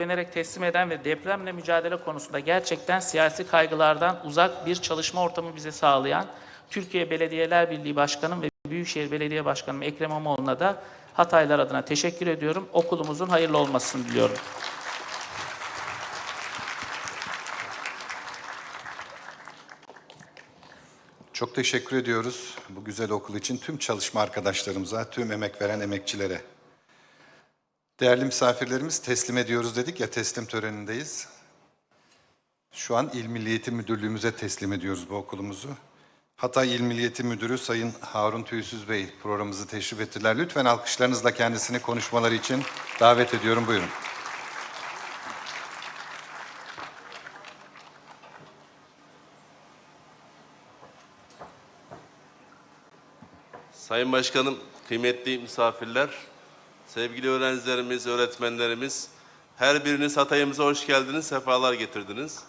güvenerek teslim eden ve depremle mücadele konusunda gerçekten siyasi kaygılardan uzak bir çalışma ortamı bize sağlayan Türkiye Belediyeler Birliği Başkanım ve Büyükşehir Belediye Başkanım Ekrem İmamoğlu'na da Hataylar adına teşekkür ediyorum. Okulumuzun hayırlı olmasını diliyorum. Çok teşekkür ediyoruz bu güzel okul için tüm çalışma arkadaşlarımıza, tüm emek veren emekçilere. Değerli misafirlerimiz teslim ediyoruz dedik ya teslim törenindeyiz. Şu an İl Milli Eğitim Müdürlüğümüze teslim ediyoruz bu okulumuzu. Hatay İl Milli Eğitim Müdürü Sayın Harun Tüysüz Bey programımızı teşrif ettiler. Lütfen alkışlarınızla kendisini konuşmaları için davet ediyorum. Buyurun. Sayın Başkanım, kıymetli misafirler, sevgili öğrencilerimiz, öğretmenlerimiz, her biriniz Hatay'ımıza hoş geldiniz, sefalar getirdiniz.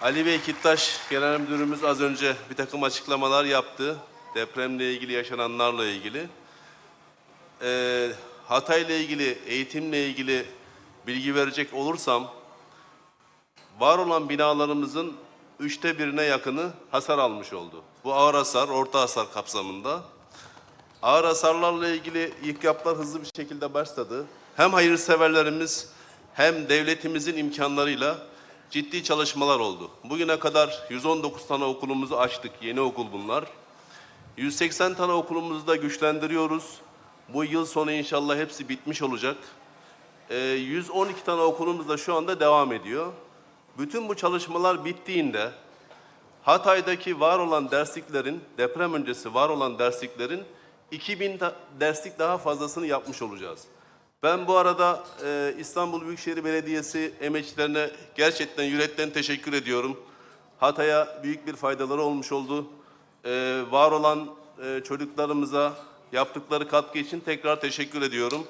Ali Bey Kittaş, Genel Müdürümüz az önce bir takım açıklamalar yaptı. Depremle ilgili, yaşananlarla ilgili. Ee, Hatay'la ilgili, eğitimle ilgili bilgi verecek olursam, var olan binalarımızın üçte birine yakını hasar almış oldu. Bu ağır hasar, orta hasar kapsamında. Ağır hasarlarla ilgili ilk yapılar hızlı bir şekilde başladı. Hem hayırseverlerimiz hem devletimizin imkanlarıyla ciddi çalışmalar oldu. Bugüne kadar 119 tane okulumuzu açtık. Yeni okul bunlar. 180 tane okulumuzu da güçlendiriyoruz. Bu yıl sonu inşallah hepsi bitmiş olacak. Ee, 112 tane okulumuz da şu anda devam ediyor. Bütün bu çalışmalar bittiğinde Hatay'daki var olan dersliklerin, deprem öncesi var olan dersliklerin 2000 da- derslik daha fazlasını yapmış olacağız. Ben bu arada e, İstanbul Büyükşehir Belediyesi emekçilerine gerçekten yürekten teşekkür ediyorum. Hatay'a büyük bir faydaları olmuş oldu. E, var olan e, çocuklarımıza yaptıkları katkı için tekrar teşekkür ediyorum.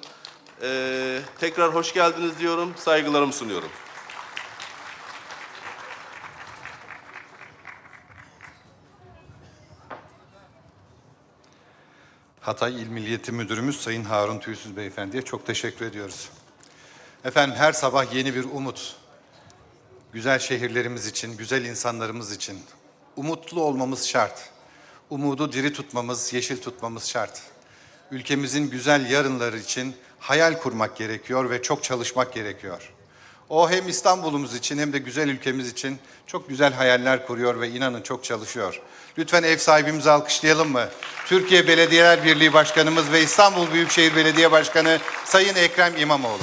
E, tekrar hoş geldiniz diyorum, saygılarımı sunuyorum. Hatay İl Milli Eğitim Müdürümüz Sayın Harun Tüysüz Beyefendi'ye çok teşekkür ediyoruz. Efendim her sabah yeni bir umut. Güzel şehirlerimiz için, güzel insanlarımız için umutlu olmamız şart. Umudu diri tutmamız, yeşil tutmamız şart. Ülkemizin güzel yarınları için hayal kurmak gerekiyor ve çok çalışmak gerekiyor. O hem İstanbul'umuz için hem de güzel ülkemiz için çok güzel hayaller kuruyor ve inanın çok çalışıyor. Lütfen ev sahibimizi alkışlayalım mı? Türkiye Belediyeler Birliği Başkanımız ve İstanbul Büyükşehir Belediye Başkanı Sayın Ekrem İmamoğlu.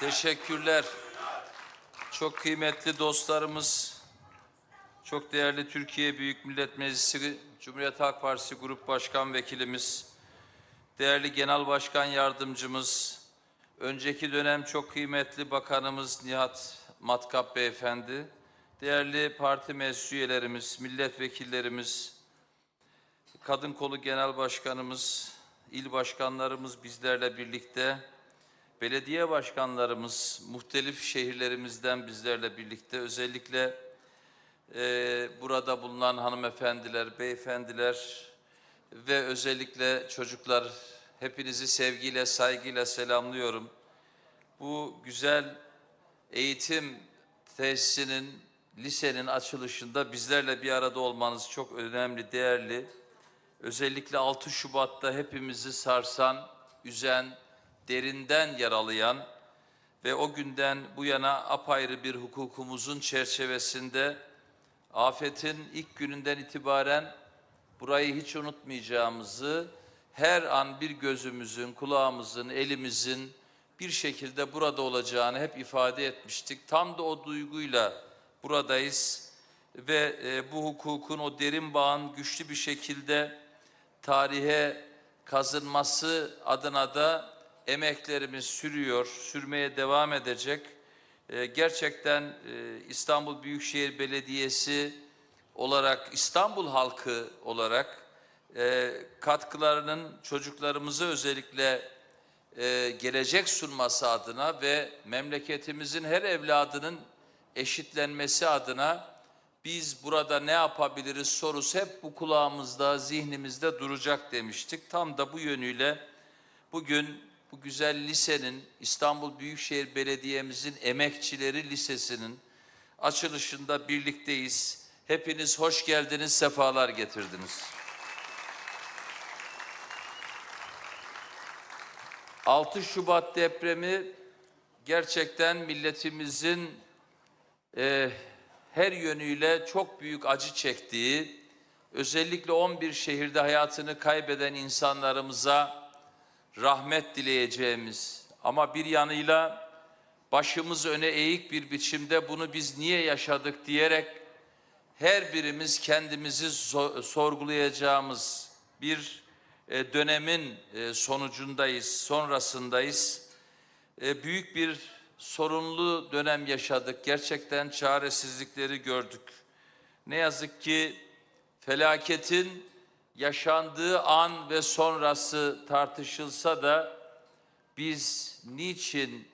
Teşekkürler. Çok kıymetli dostlarımız, çok değerli Türkiye Büyük Millet Meclisi Cumhuriyet Halk Partisi Grup Başkan Vekilimiz, değerli Genel Başkan Yardımcımız, önceki dönem çok kıymetli Bakanımız Nihat Matkap Beyefendi, değerli parti meclis üyelerimiz, milletvekillerimiz, Kadın Kolu Genel Başkanımız, il başkanlarımız bizlerle birlikte, belediye başkanlarımız muhtelif şehirlerimizden bizlerle birlikte özellikle e, burada bulunan hanımefendiler, beyefendiler ve özellikle çocuklar hepinizi sevgiyle, saygıyla selamlıyorum. Bu güzel eğitim tesisinin, lisenin açılışında bizlerle bir arada olmanız çok önemli, değerli. Özellikle 6 Şubat'ta hepimizi sarsan, üzen, derinden yaralayan ve o günden bu yana apayrı bir hukukumuzun çerçevesinde afetin ilk gününden itibaren burayı hiç unutmayacağımızı, her an bir gözümüzün, kulağımızın, elimizin bir şekilde burada olacağını hep ifade etmiştik. Tam da o duyguyla buradayız ve e, bu hukukun o derin bağın güçlü bir şekilde tarihe kazınması adına da emeklerimiz sürüyor, sürmeye devam edecek. Ee, gerçekten e, İstanbul Büyükşehir Belediyesi olarak, İstanbul halkı olarak e, katkılarının çocuklarımıza özellikle e, gelecek sunması adına ve memleketimizin her evladının eşitlenmesi adına biz burada ne yapabiliriz sorusu hep bu kulağımızda, zihnimizde duracak demiştik. Tam da bu yönüyle bugün bu güzel lisenin, İstanbul Büyükşehir Belediye'mizin Emekçileri Lisesi'nin açılışında birlikteyiz. Hepiniz hoş geldiniz, sefalar getirdiniz. 6 Şubat depremi gerçekten milletimizin e, her yönüyle çok büyük acı çektiği, özellikle 11 şehirde hayatını kaybeden insanlarımıza rahmet dileyeceğimiz ama bir yanıyla başımız öne eğik bir biçimde bunu biz niye yaşadık diyerek her birimiz kendimizi so- sorgulayacağımız bir e, dönemin e, sonucundayız, sonrasındayız. E, büyük bir sorunlu dönem yaşadık. Gerçekten çaresizlikleri gördük. Ne yazık ki felaketin yaşandığı an ve sonrası tartışılsa da biz niçin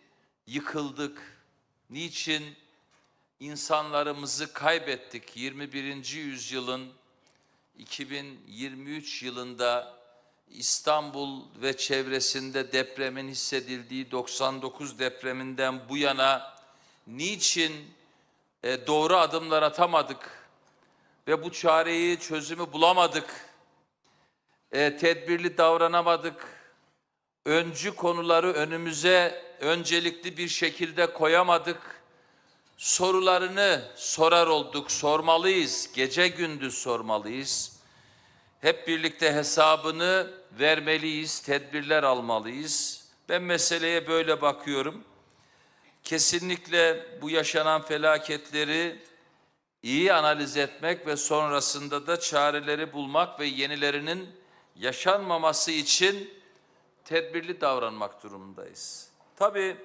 yıkıldık, niçin insanlarımızı kaybettik 21. yüzyılın 2023 yılında İstanbul ve çevresinde depremin hissedildiği 99 depreminden bu yana niçin e, doğru adımlar atamadık ve bu çareyi çözümü bulamadık, e, tedbirli davranamadık, öncü konuları önümüze öncelikli bir şekilde koyamadık, sorularını sorar olduk, sormalıyız, gece gündüz sormalıyız. Hep birlikte hesabını vermeliyiz, tedbirler almalıyız. Ben meseleye böyle bakıyorum. Kesinlikle bu yaşanan felaketleri iyi analiz etmek ve sonrasında da çareleri bulmak ve yenilerinin yaşanmaması için tedbirli davranmak durumundayız. Tabii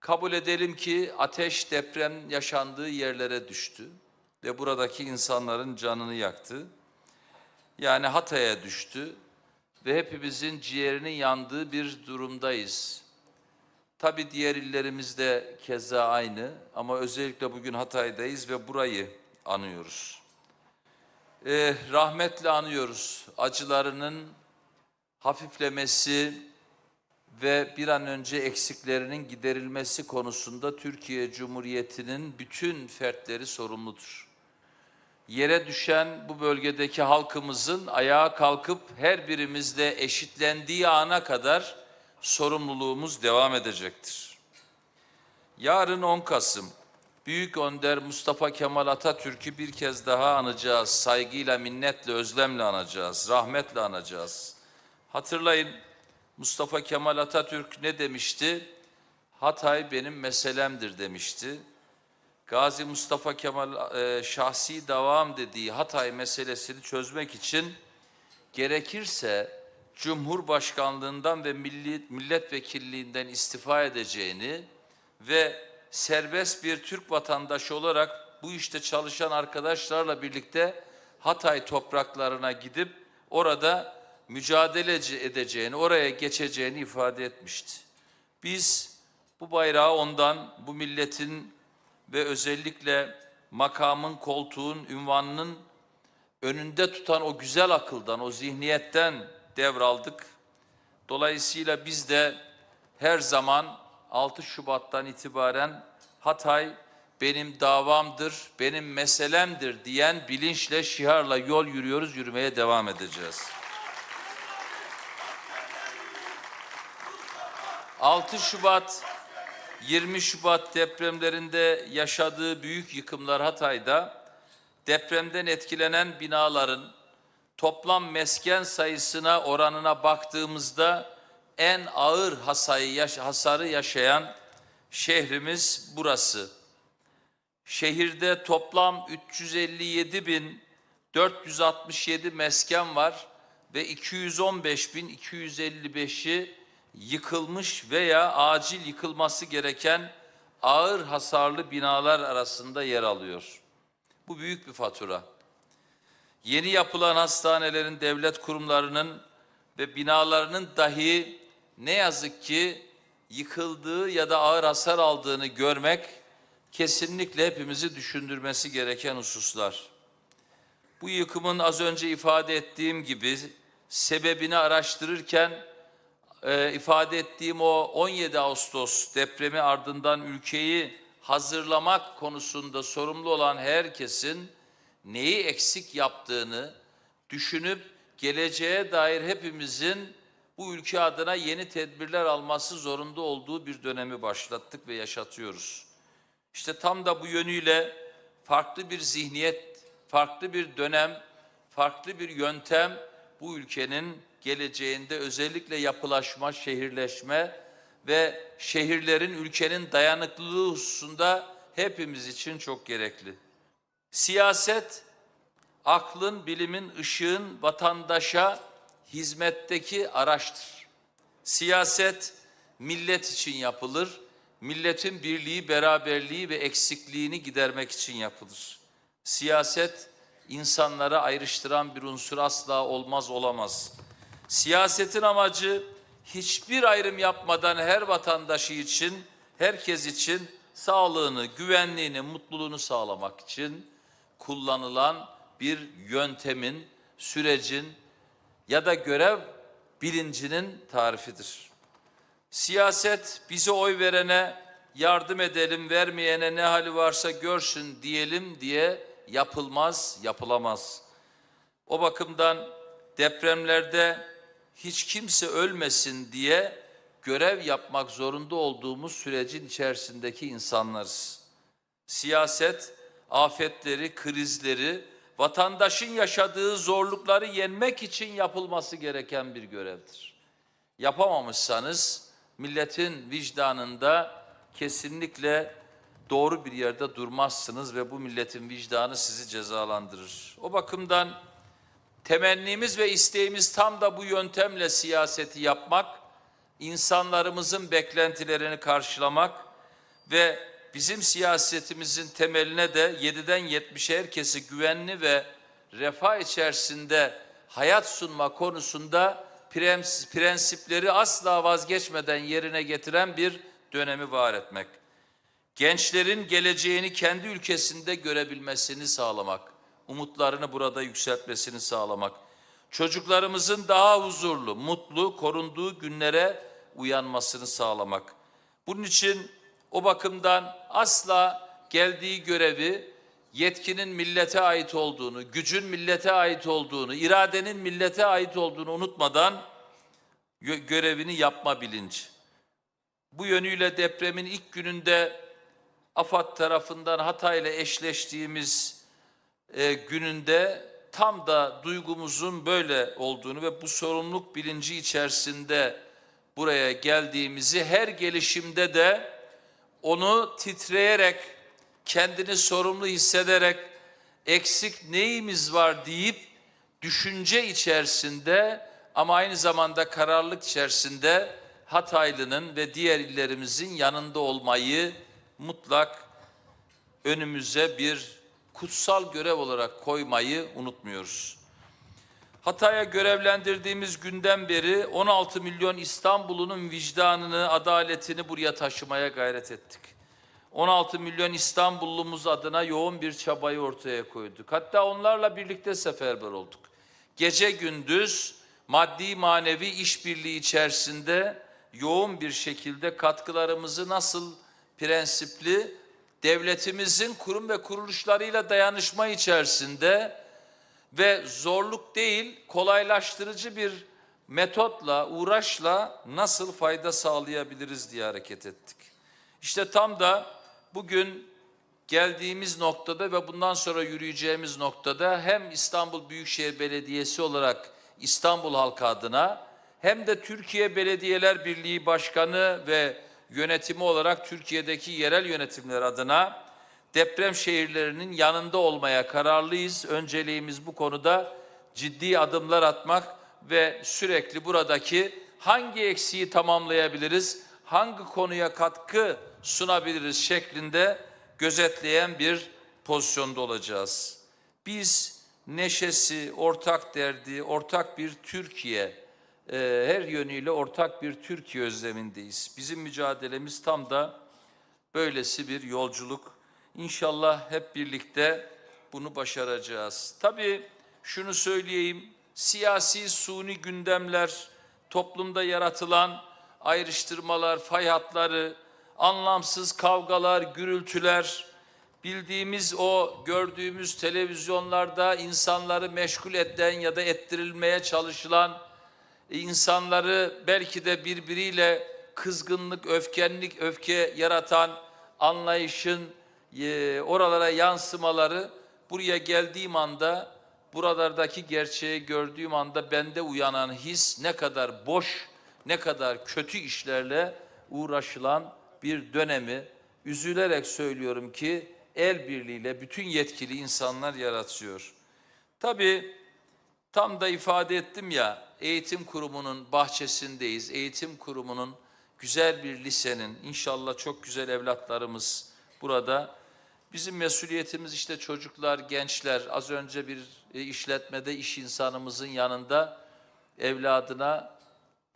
kabul edelim ki ateş deprem yaşandığı yerlere düştü ve buradaki insanların canını yaktı. Yani Hatay'a düştü ve hepimizin ciğerinin yandığı bir durumdayız. Tabii diğer illerimizde keza aynı ama özellikle bugün Hatay'dayız ve burayı anıyoruz. Ee, rahmetle anıyoruz. Acılarının hafiflemesi ve bir an önce eksiklerinin giderilmesi konusunda Türkiye Cumhuriyeti'nin bütün fertleri sorumludur yere düşen bu bölgedeki halkımızın ayağa kalkıp her birimizle eşitlendiği ana kadar sorumluluğumuz devam edecektir. Yarın 10 Kasım Büyük Önder Mustafa Kemal Atatürk'ü bir kez daha anacağız. Saygıyla, minnetle, özlemle anacağız. Rahmetle anacağız. Hatırlayın Mustafa Kemal Atatürk ne demişti? Hatay benim meselemdir demişti. Gazi Mustafa Kemal e, şahsi davam dediği Hatay meselesini çözmek için gerekirse Cumhurbaşkanlığından ve milli, milletvekilliğinden istifa edeceğini ve serbest bir Türk vatandaşı olarak bu işte çalışan arkadaşlarla birlikte Hatay topraklarına gidip orada mücadele edeceğini, oraya geçeceğini ifade etmişti. Biz bu bayrağı ondan, bu milletin ve özellikle makamın, koltuğun, ünvanının önünde tutan o güzel akıldan, o zihniyetten devraldık. Dolayısıyla biz de her zaman 6 Şubat'tan itibaren Hatay benim davamdır, benim meselemdir diyen bilinçle, şiarla yol yürüyoruz, yürümeye devam edeceğiz. 6 Şubat 20 Şubat depremlerinde yaşadığı büyük yıkımlar Hatay'da depremden etkilenen binaların toplam mesken sayısına oranına baktığımızda en ağır hasarı yaşayan şehrimiz burası. Şehirde toplam 357.467 mesken var ve 215.255'i yıkılmış veya acil yıkılması gereken ağır hasarlı binalar arasında yer alıyor. Bu büyük bir fatura. yeni yapılan hastanelerin, devlet kurumlarının ve binalarının dahi ne yazık ki yıkıldığı ya da ağır hasar aldığını görmek kesinlikle hepimizi düşündürmesi gereken hususlar. Bu yıkımın az önce ifade ettiğim gibi sebebini araştırırken e, ifade ettiğim o 17 Ağustos depremi ardından ülkeyi hazırlamak konusunda sorumlu olan herkesin neyi eksik yaptığını düşünüp geleceğe dair hepimizin bu ülke adına yeni tedbirler alması zorunda olduğu bir dönemi başlattık ve yaşatıyoruz. İşte tam da bu yönüyle farklı bir zihniyet, farklı bir dönem, farklı bir yöntem bu ülkenin geleceğinde özellikle yapılaşma, şehirleşme ve şehirlerin ülkenin dayanıklılığı hususunda hepimiz için çok gerekli. Siyaset, aklın, bilimin, ışığın vatandaşa hizmetteki araçtır. Siyaset millet için yapılır. Milletin birliği, beraberliği ve eksikliğini gidermek için yapılır. Siyaset insanları ayrıştıran bir unsur asla olmaz olamaz. Siyasetin amacı hiçbir ayrım yapmadan her vatandaşı için, herkes için sağlığını, güvenliğini, mutluluğunu sağlamak için kullanılan bir yöntemin, sürecin ya da görev bilincinin tarifidir. Siyaset bize oy verene yardım edelim, vermeyene ne hali varsa görsün diyelim diye yapılmaz, yapılamaz. O bakımdan depremlerde hiç kimse ölmesin diye görev yapmak zorunda olduğumuz sürecin içerisindeki insanlarız. Siyaset afetleri, krizleri, vatandaşın yaşadığı zorlukları yenmek için yapılması gereken bir görevdir. Yapamamışsanız milletin vicdanında kesinlikle doğru bir yerde durmazsınız ve bu milletin vicdanı sizi cezalandırır. O bakımdan temennimiz ve isteğimiz tam da bu yöntemle siyaseti yapmak, insanlarımızın beklentilerini karşılamak ve bizim siyasetimizin temeline de 7'den 70'e herkesi güvenli ve refah içerisinde hayat sunma konusunda prens- prensipleri asla vazgeçmeden yerine getiren bir dönemi var etmek. Gençlerin geleceğini kendi ülkesinde görebilmesini sağlamak, umutlarını burada yükseltmesini sağlamak, çocuklarımızın daha huzurlu, mutlu, korunduğu günlere uyanmasını sağlamak. Bunun için o bakımdan asla geldiği görevi yetkinin millete ait olduğunu, gücün millete ait olduğunu, iradenin millete ait olduğunu unutmadan gö- görevini yapma bilinci. Bu yönüyle depremin ilk gününde AFAD tarafından Hatay'la eşleştiğimiz e, gününde tam da duygumuzun böyle olduğunu ve bu sorumluluk bilinci içerisinde buraya geldiğimizi her gelişimde de onu titreyerek, kendini sorumlu hissederek eksik neyimiz var deyip düşünce içerisinde ama aynı zamanda kararlılık içerisinde Hataylı'nın ve diğer illerimizin yanında olmayı mutlak önümüze bir kutsal görev olarak koymayı unutmuyoruz. Hatay'a görevlendirdiğimiz günden beri 16 milyon İstanbul'un vicdanını, adaletini buraya taşımaya gayret ettik. 16 milyon İstanbullumuz adına yoğun bir çabayı ortaya koyduk. Hatta onlarla birlikte seferber olduk. Gece gündüz maddi manevi işbirliği içerisinde yoğun bir şekilde katkılarımızı nasıl prensipli devletimizin kurum ve kuruluşlarıyla dayanışma içerisinde ve zorluk değil kolaylaştırıcı bir metotla, uğraşla nasıl fayda sağlayabiliriz diye hareket ettik. İşte tam da bugün geldiğimiz noktada ve bundan sonra yürüyeceğimiz noktada hem İstanbul Büyükşehir Belediyesi olarak İstanbul halkı adına hem de Türkiye Belediyeler Birliği Başkanı ve yönetimi olarak Türkiye'deki yerel yönetimler adına deprem şehirlerinin yanında olmaya kararlıyız. Önceliğimiz bu konuda ciddi adımlar atmak ve sürekli buradaki hangi eksiği tamamlayabiliriz, hangi konuya katkı sunabiliriz şeklinde gözetleyen bir pozisyonda olacağız. Biz neşesi, ortak derdi, ortak bir Türkiye, e, her yönüyle ortak bir Türkiye özlemindeyiz. Bizim mücadelemiz tam da böylesi bir yolculuk. İnşallah hep birlikte bunu başaracağız. Tabii şunu söyleyeyim, siyasi suni gündemler, toplumda yaratılan ayrıştırmalar, fay hatları, anlamsız kavgalar, gürültüler, bildiğimiz o gördüğümüz televizyonlarda insanları meşgul eden ya da ettirilmeye çalışılan insanları belki de birbiriyle kızgınlık, öfkenlik, öfke yaratan anlayışın e, oralara yansımaları buraya geldiğim anda buralardaki gerçeği gördüğüm anda bende uyanan his ne kadar boş, ne kadar kötü işlerle uğraşılan bir dönemi üzülerek söylüyorum ki el birliğiyle bütün yetkili insanlar yaratıyor. Tabii Tam da ifade ettim ya, eğitim kurumunun bahçesindeyiz. Eğitim kurumunun güzel bir lisenin, inşallah çok güzel evlatlarımız burada. Bizim mesuliyetimiz işte çocuklar, gençler. Az önce bir e, işletmede iş insanımızın yanında evladına,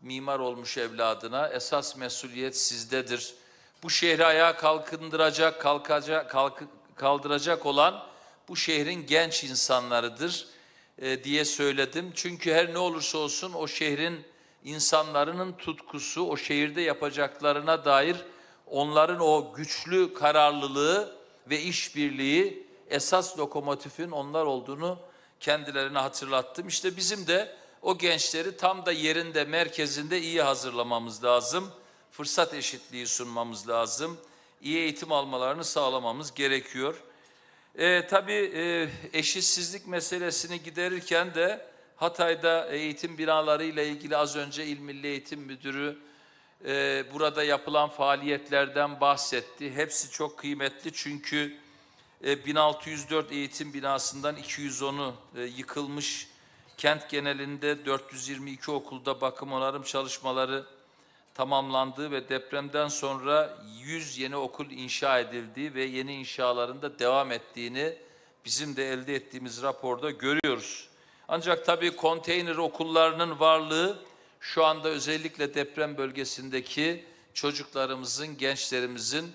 mimar olmuş evladına esas mesuliyet sizdedir. Bu şehri ayağa kalkındıracak, kalkacak, kalk, kaldıracak olan bu şehrin genç insanlarıdır e, diye söyledim. Çünkü her ne olursa olsun o şehrin insanların tutkusu, o şehirde yapacaklarına dair onların o güçlü kararlılığı ve işbirliği esas lokomotifin onlar olduğunu kendilerine hatırlattım. İşte bizim de o gençleri tam da yerinde, merkezinde iyi hazırlamamız lazım. Fırsat eşitliği sunmamız lazım. İyi eğitim almalarını sağlamamız gerekiyor. E, tabii e, eşitsizlik meselesini giderirken de Hatay'da eğitim binaları ile ilgili az önce İl Milli Eğitim Müdürü e, burada yapılan faaliyetlerden bahsetti. Hepsi çok kıymetli çünkü e, 1604 eğitim binasından 210'u e, yıkılmış. Kent genelinde 422 okulda bakım onarım çalışmaları tamamlandığı ve depremden sonra 100 yeni okul inşa edildiği ve yeni inşalarında devam ettiğini bizim de elde ettiğimiz raporda görüyoruz. Ancak tabii konteyner okullarının varlığı şu anda özellikle deprem bölgesindeki çocuklarımızın, gençlerimizin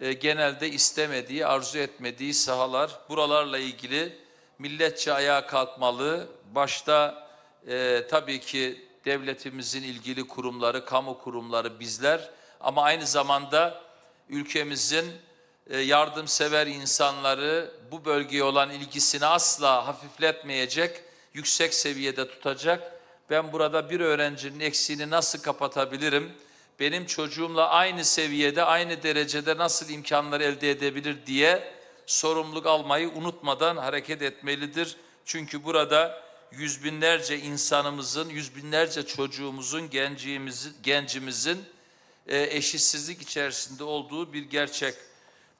e, genelde istemediği, arzu etmediği sahalar. Buralarla ilgili milletçe ayağa kalkmalı. Başta e, tabii ki devletimizin ilgili kurumları, kamu kurumları bizler ama aynı zamanda ülkemizin e, yardımsever insanları bu bölgeye olan ilgisini asla hafifletmeyecek, yüksek seviyede tutacak. Ben burada bir öğrencinin eksiğini nasıl kapatabilirim? Benim çocuğumla aynı seviyede, aynı derecede nasıl imkanlar elde edebilir diye sorumluluk almayı unutmadan hareket etmelidir. Çünkü burada yüz binlerce insanımızın, yüz binlerce çocuğumuzun, gencimizin e, eşitsizlik içerisinde olduğu bir gerçek.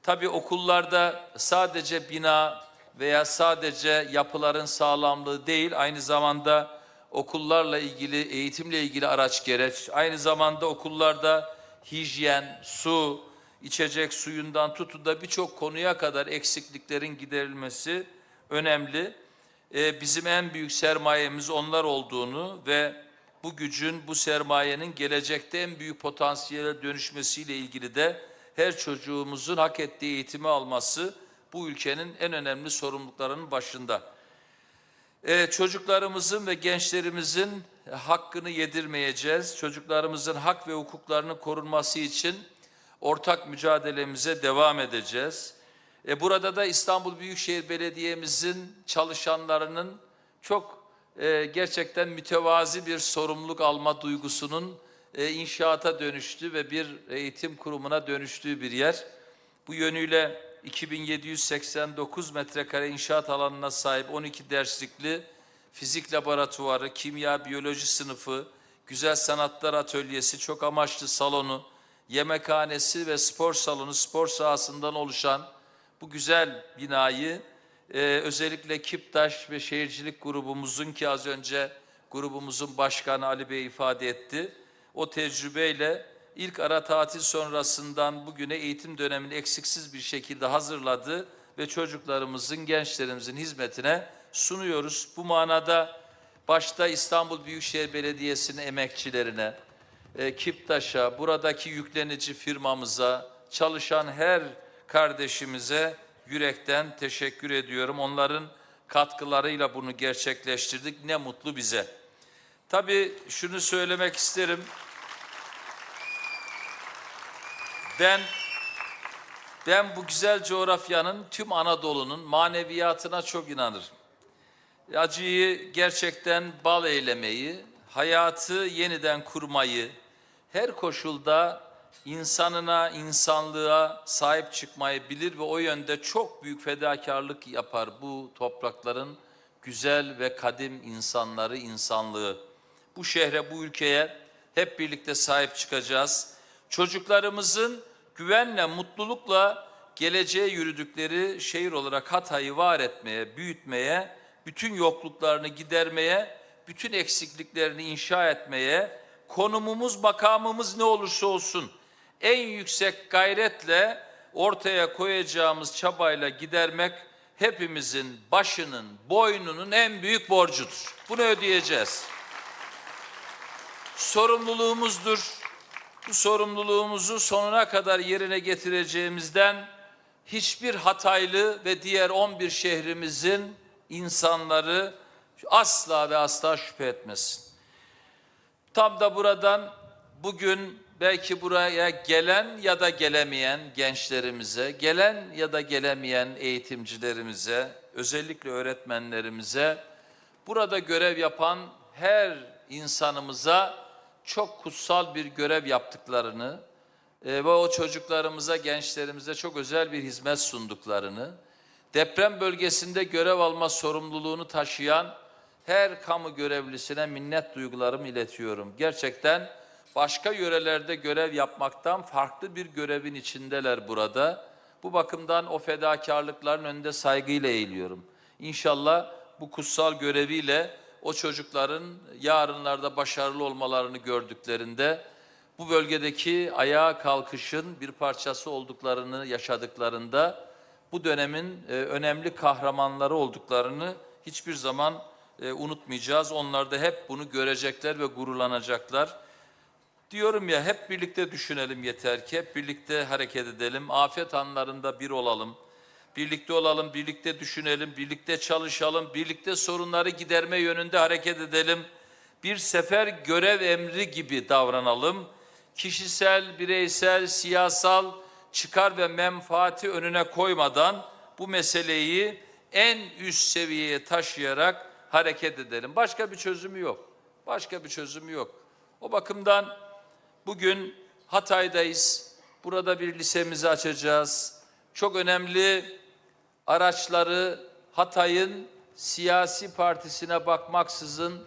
Tabii okullarda sadece bina veya sadece yapıların sağlamlığı değil, aynı zamanda okullarla ilgili, eğitimle ilgili araç gereç, aynı zamanda okullarda hijyen, su, içecek suyundan tutun da birçok konuya kadar eksikliklerin giderilmesi önemli. Ee, bizim en büyük sermayemiz onlar olduğunu ve bu gücün, bu sermayenin gelecekte en büyük potansiyele dönüşmesiyle ilgili de her çocuğumuzun hak ettiği eğitimi alması bu ülkenin en önemli sorumluluklarının başında. Ee, çocuklarımızın ve gençlerimizin hakkını yedirmeyeceğiz. Çocuklarımızın hak ve hukuklarının korunması için ortak mücadelemize devam edeceğiz. E, burada da İstanbul Büyükşehir Belediye'mizin çalışanlarının çok e, gerçekten mütevazi bir sorumluluk alma duygusunun e, inşaata dönüştü ve bir eğitim kurumuna dönüştüğü bir yer. Bu yönüyle 2789 metrekare inşaat alanına sahip 12 derslikli fizik laboratuvarı, kimya, biyoloji sınıfı, güzel sanatlar atölyesi, çok amaçlı salonu, yemekhanesi ve spor salonu, spor sahasından oluşan bu güzel binayı e, özellikle Kiptaş ve Şehircilik grubumuzun ki az önce grubumuzun başkanı Ali Bey ifade etti. O tecrübeyle ilk ara tatil sonrasından bugüne eğitim dönemini eksiksiz bir şekilde hazırladı ve çocuklarımızın, gençlerimizin hizmetine sunuyoruz. Bu manada başta İstanbul Büyükşehir Belediyesi'nin emekçilerine, e, Kiptaş'a, buradaki yüklenici firmamıza, çalışan her kardeşimize yürekten teşekkür ediyorum. Onların katkılarıyla bunu gerçekleştirdik. Ne mutlu bize. Tabii şunu söylemek isterim. Ben ben bu güzel coğrafyanın tüm Anadolu'nun maneviyatına çok inanırım. Acıyı gerçekten bal eylemeyi, hayatı yeniden kurmayı, her koşulda insanına, insanlığa sahip çıkmayı bilir ve o yönde çok büyük fedakarlık yapar bu toprakların güzel ve kadim insanları, insanlığı. Bu şehre, bu ülkeye hep birlikte sahip çıkacağız. Çocuklarımızın güvenle, mutlulukla geleceğe yürüdükleri şehir olarak Hatay'ı var etmeye, büyütmeye, bütün yokluklarını gidermeye, bütün eksikliklerini inşa etmeye, konumumuz, makamımız ne olursa olsun en yüksek gayretle ortaya koyacağımız çabayla gidermek hepimizin başının, boynunun en büyük borcudur. Bunu ödeyeceğiz. Sorumluluğumuzdur. Bu sorumluluğumuzu sonuna kadar yerine getireceğimizden hiçbir Hataylı ve diğer 11 şehrimizin insanları asla ve asla şüphe etmesin. Tam da buradan bugün belki buraya gelen ya da gelemeyen gençlerimize, gelen ya da gelemeyen eğitimcilerimize, özellikle öğretmenlerimize, burada görev yapan her insanımıza çok kutsal bir görev yaptıklarını e, ve o çocuklarımıza, gençlerimize çok özel bir hizmet sunduklarını, deprem bölgesinde görev alma sorumluluğunu taşıyan her kamu görevlisine minnet duygularımı iletiyorum. Gerçekten başka yörelerde görev yapmaktan farklı bir görevin içindeler burada. Bu bakımdan o fedakarlıkların önünde saygıyla eğiliyorum. İnşallah bu kutsal göreviyle o çocukların yarınlarda başarılı olmalarını gördüklerinde bu bölgedeki ayağa kalkışın bir parçası olduklarını yaşadıklarında bu dönemin e, önemli kahramanları olduklarını hiçbir zaman e, unutmayacağız. Onlar da hep bunu görecekler ve gururlanacaklar. Diyorum ya hep birlikte düşünelim yeter ki, hep birlikte hareket edelim. Afet anlarında bir olalım. Birlikte olalım, birlikte düşünelim, birlikte çalışalım, birlikte sorunları giderme yönünde hareket edelim. Bir sefer görev emri gibi davranalım. Kişisel, bireysel, siyasal çıkar ve menfaati önüne koymadan bu meseleyi en üst seviyeye taşıyarak hareket edelim. Başka bir çözümü yok. Başka bir çözümü yok. O bakımdan bugün Hatay'dayız. Burada bir lisemizi açacağız. Çok önemli araçları Hatay'ın siyasi partisine bakmaksızın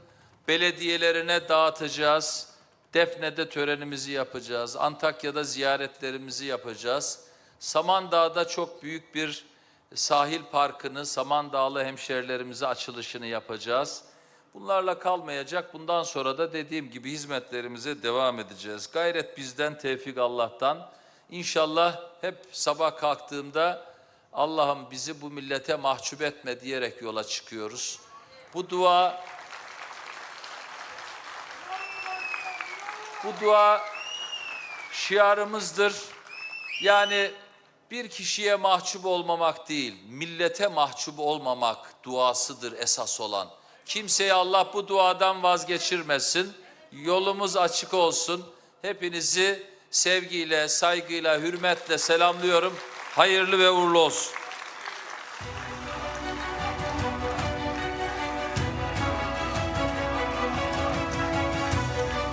belediyelerine dağıtacağız. Defne'de törenimizi yapacağız. Antakya'da ziyaretlerimizi yapacağız. Samandağ'da çok büyük bir sahil parkını, Samandağlı hemşerilerimize açılışını yapacağız. Bunlarla kalmayacak. Bundan sonra da dediğim gibi hizmetlerimize devam edeceğiz. Gayret bizden, tevfik Allah'tan. İnşallah hep sabah kalktığımda Allah'ım bizi bu millete mahcup etme diyerek yola çıkıyoruz. Bu dua bu dua şiarımızdır. Yani bir kişiye mahcup olmamak değil, millete mahcup olmamak duasıdır esas olan. Kimseyi Allah bu duadan vazgeçirmesin. Yolumuz açık olsun. Hepinizi sevgiyle, saygıyla, hürmetle selamlıyorum. Hayırlı ve uğurlu olsun.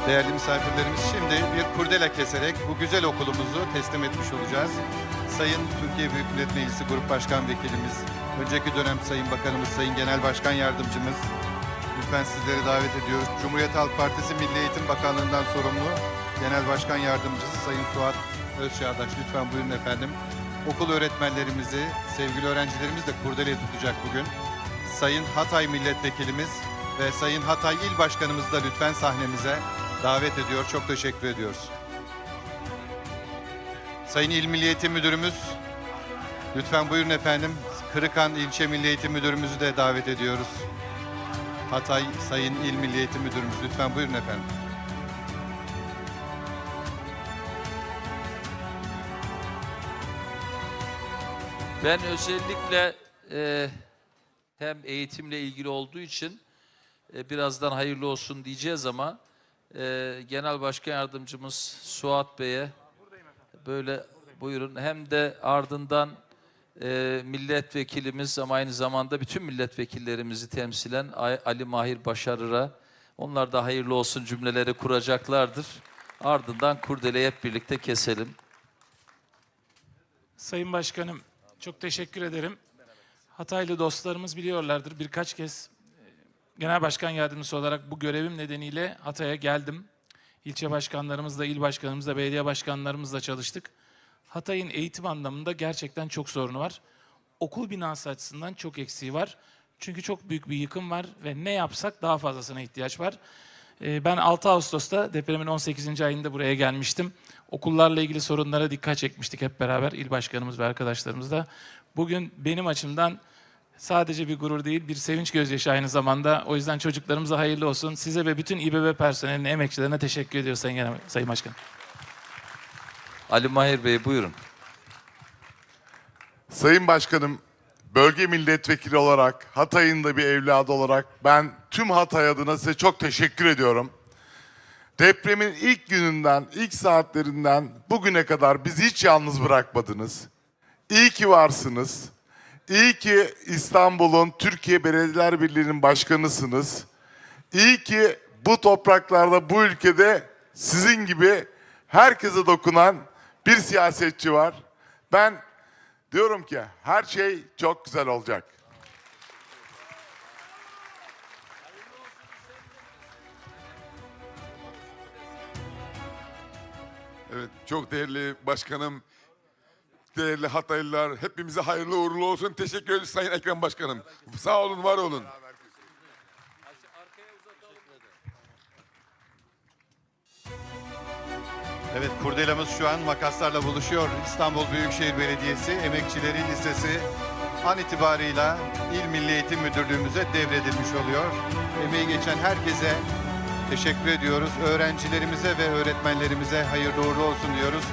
Değerli misafirlerimiz şimdi bir kurdele keserek bu güzel okulumuzu teslim etmiş olacağız. Sayın Türkiye Büyük Millet Meclisi Grup Başkan Vekilimiz, önceki dönem Sayın Bakanımız, Sayın Genel Başkan Yardımcımız, lütfen sizleri davet ediyoruz. Cumhuriyet Halk Partisi Milli Eğitim Bakanlığı'ndan sorumlu Genel Başkan Yardımcısı Sayın Suat Özçağdaş. Lütfen buyurun efendim. Okul öğretmenlerimizi, sevgili öğrencilerimiz de kurdeleye tutacak bugün. Sayın Hatay Milletvekilimiz ve Sayın Hatay İl Başkanımızı da lütfen sahnemize davet ediyor. Çok teşekkür ediyoruz. Sayın İl Milli Eğitim Müdürümüz, lütfen buyurun efendim. Kırıkan İlçe Milli Eğitim Müdürümüzü de davet ediyoruz. Hatay Sayın İl Milli Eğitim Müdürümüz lütfen buyurun efendim. Ben özellikle e, hem eğitimle ilgili olduğu için e, birazdan hayırlı olsun diyeceğiz ama e, Genel Başkan Yardımcımız Suat Bey'e böyle buyurun hem de ardından e, milletvekilimiz ama aynı zamanda bütün milletvekillerimizi temsilen Ali Mahir Başarır'a onlar da hayırlı olsun cümleleri kuracaklardır. Ardından kurdeleyi hep birlikte keselim. Sayın Başkanım, çok teşekkür ederim. Hataylı dostlarımız biliyorlardır. Birkaç kez e, Genel Başkan Yardımcısı olarak bu görevim nedeniyle Hatay'a geldim. İlçe başkanlarımızla, il başkanımızla, belediye başkanlarımızla çalıştık. Hatay'ın eğitim anlamında gerçekten çok sorunu var. Okul binası açısından çok eksiği var. Çünkü çok büyük bir yıkım var ve ne yapsak daha fazlasına ihtiyaç var. Ee, Ben 6 Ağustos'ta depremin 18. ayında buraya gelmiştim. Okullarla ilgili sorunlara dikkat çekmiştik hep beraber il başkanımız ve arkadaşlarımızla. Bugün benim açımdan sadece bir gurur değil bir sevinç gözyaşı aynı zamanda. O yüzden çocuklarımıza hayırlı olsun. Size ve bütün İBB personeline, emekçilerine teşekkür ediyoruz Sayın, Genel, Sayın Başkan. Ali Mahir Bey buyurun. Sayın Başkanım, bölge milletvekili olarak, Hatay'ın da bir evladı olarak ben tüm Hatay adına size çok teşekkür ediyorum. Depremin ilk gününden, ilk saatlerinden bugüne kadar bizi hiç yalnız bırakmadınız. İyi ki varsınız. İyi ki İstanbul'un Türkiye Belediyeler Birliği'nin başkanısınız. İyi ki bu topraklarda, bu ülkede sizin gibi herkese dokunan bir siyasetçi var. Ben Diyorum ki her şey çok güzel olacak. Evet, çok değerli başkanım, değerli Hataylılar, hepimize hayırlı uğurlu olsun. Teşekkür ederiz Sayın Ekrem Başkanım. Sağ olun, var olun. Evet kurdelamız şu an makaslarla buluşuyor. İstanbul Büyükşehir Belediyesi Emekçileri Lisesi an itibarıyla İl Milli Eğitim Müdürlüğümüze devredilmiş oluyor. Emeği geçen herkese teşekkür ediyoruz. Öğrencilerimize ve öğretmenlerimize hayırlı uğurlu olsun diyoruz.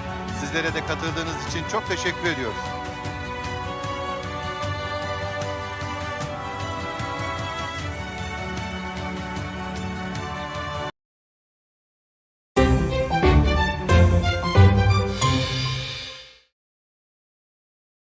Sizlere de katıldığınız için çok teşekkür ediyoruz.